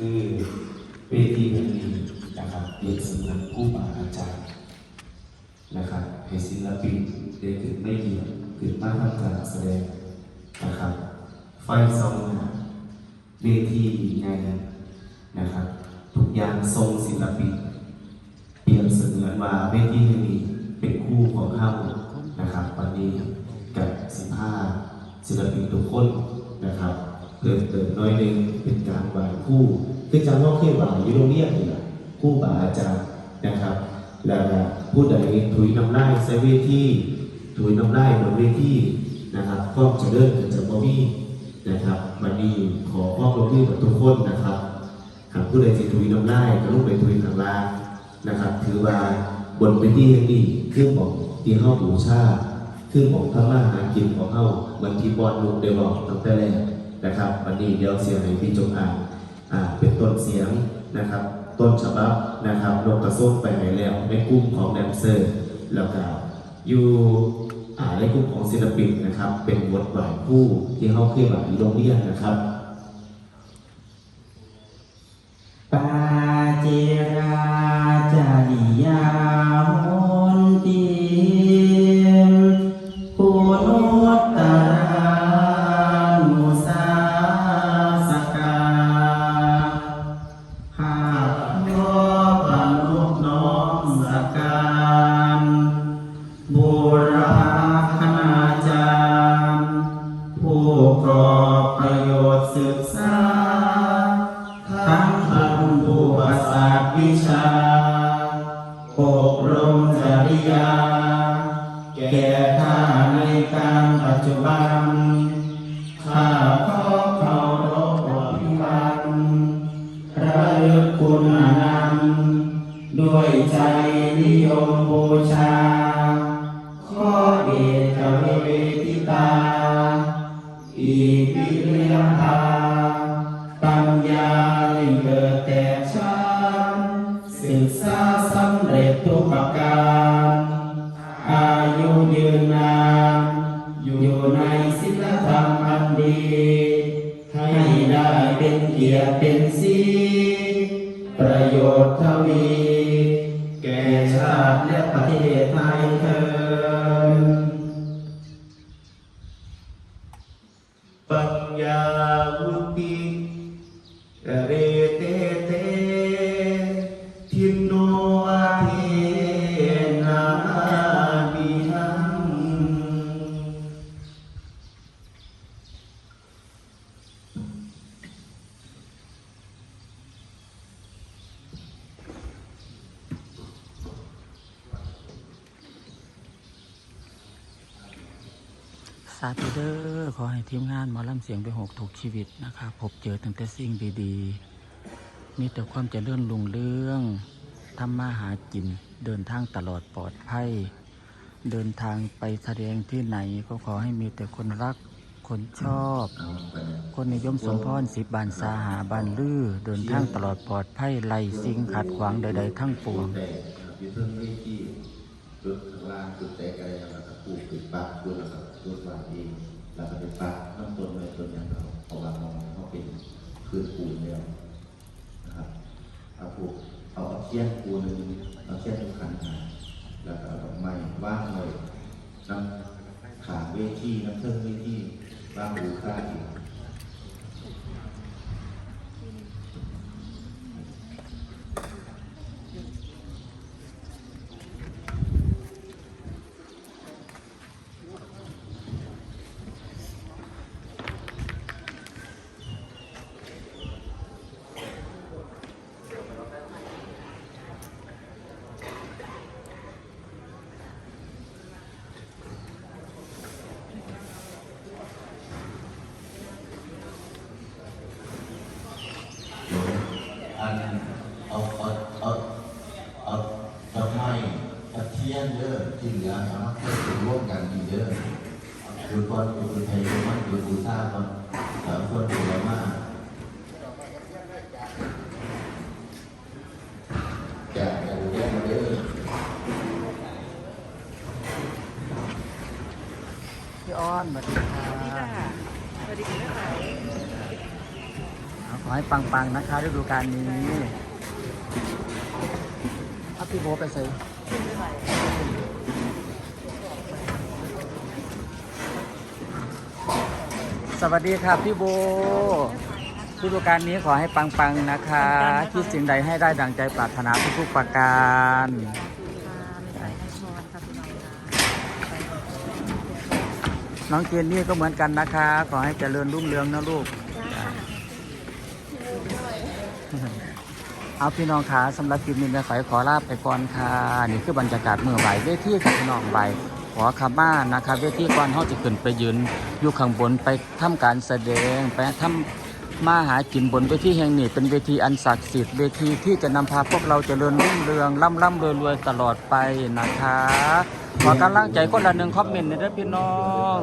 คือเวทีแห่งนี้นะครับเปรียบเสมือนผู้บาอาจารย์นะครับให้ศิลปินได้ขึ้นไม่เดียวขึ้นมาทำการแสดงนะครับ ไฟสองหน้าเวทีใหญ่นะครับ ทุกอย่างทรงศิลปิน เปรียบเสมือนว่าเวทีนี้เป็นคู่ของเฮานะครับ วันนี้กับสิบห้าศิลปินทุกคนนะครับ เพิ่มเติมหน้อยหนึ่งเป็นการไหว้คู่คือจำว่าเคยไหว้อยู่โรงเรียนนี่แหละคู่บาอาจารย์นะครับ แล้วผู้ใดถุยน้ำลายใส่เวทีถุยน้ำลายบนเวทีนะครับก็จะเริ่มจะบ่มีนะครับวันนี้ขอมอบลงที่กับทุกคนนะครับหากผู้ใดสิถุยน้ำลายก็ลงไปถุยข้างล่างนะครับ ถือว่าบนเป็นที่แห่งนี้เครื่องบอกที่เฮาบูชาเครื่อของพระมาหากินของเฮามือนที่บอลลูกได้บอกตั้งแต่แรก นะครับวันนี้เดี๋ยวเสียงให้พี่จงอ่านอ่าเป็นต้นเสียงนะครับ ต้นฉบับนะครับลงกระส้มไปไหนแล้วในกลุ่มของแดนเซอร์แล้วก็อยู่อ่าในกลุ่มของศิลปินนะครับ เป็นบทบาทผู้ที่เฮาเคยแบบโรงเรียนนะครับปาเจราจาริยา ผู้กรอประโยชน์ศึกษา ทั้งพันผู้ประสาทวิชาอบรมจริยา แก่ข้าในการปัจจุบัน ข้าขอเคารพอภิวันระลึกคุณอนันต์ด้วยใจนิยมบูชา ข้อเอกเวทิตา อีปิเรียมพาปัญญาให้เกิดแต่ฉันศึกษาสำเร็จทุกประการอายุยืนนานอยู่ในศีลธรรมอันดี ให้ได้เป็นเกียรติเป็นสีประโยชน์ทวี แก่ชาติและประเทศไทยเถิด สาธุเดอ้อขอให้ทีมงานหมอลำเสียงไปหกถูกชีวิตนะครับพบเจอตั้งแต่สิ่งดีๆ มีแต่ความเจริญรุ่งเรือง ทำมาหากิน เดินทางตลอดปลอดภัย เดินทางไปแสดงที่ไหนก็ขอให้มีแต่คนรัก คนชอบ คนนิยมสมพรสิบบานสาหาบานลือ เดินทางตลอดปลอดภัยไล่สิ่งขัดขวางใด ๆ ทั้งปวงแต่อยู่เพิ่งไม่ที่จุดข้างล่างจุดแตกอะไรแล้วก็ปลูกปิดปากจุดแล้วก็จุดวางเองแล้วก็ไปปากน้ำต้นไม้ต้นย่างเราเพราะว่ามองเขาเป็นพื้นปูนแล้วนะครับเอาปลูก เอาเอาเทียบปูนึงเอาเทียนทุกขันหาแล้วก็เอาดอกไม้ว่างเลยน้ำขาเวทีน้ำเทิงเวทีว่างบูชาอีก อันเอาเอาเอาเอาดอกไม้ตะเทียนเยอะที่เหลือสามารถให้ถึงร่วมกันอีกเยอะ ดูก่อนดูไทยดูมันดูบูชาก่อนสามคนดูมากจะจะดูแลมาเด้อพี่อ้อนสวัสดีค่ะสวัสดีค่ะขอให้ปังๆนะคะฤดูกาลนี้เอาพี่โบไปใส่ สวัสดีครับพี่โบฤดูกาลนี้ขอให้ปังๆนะคะ คิดสิ่งใดให้ได้ดังใจปรารถนาทุกๆประการน้องเจนนี่ก็เหมือนกันนะคะ ขอให้เจริญรุ่งเรืองนะลูก เอาพี่น้องขาสำหรับคลิปนี้แม่ฝายขอลาไปก่อนค่ะ นี่คือบรรยากาศเมื่อไหวเวทีกับพี่น้องไหวข อขมานะคะเวทีก่อนเขาจะขึ้นไปยืนอยู่ข้างบนไปทำการแสดงไปทำมาหากินบนเวทีแห่งนี้เป็นเวทีอันศักดิ์สิทธิ์เวทีที่จะนำพาพวกเราเจริญรุ่งเรืองร่ำร่ำรวยรวยตลอดไปนะคะขอกำลังใจคนละหนึ่งคอมเมนต์นะพี่น้อง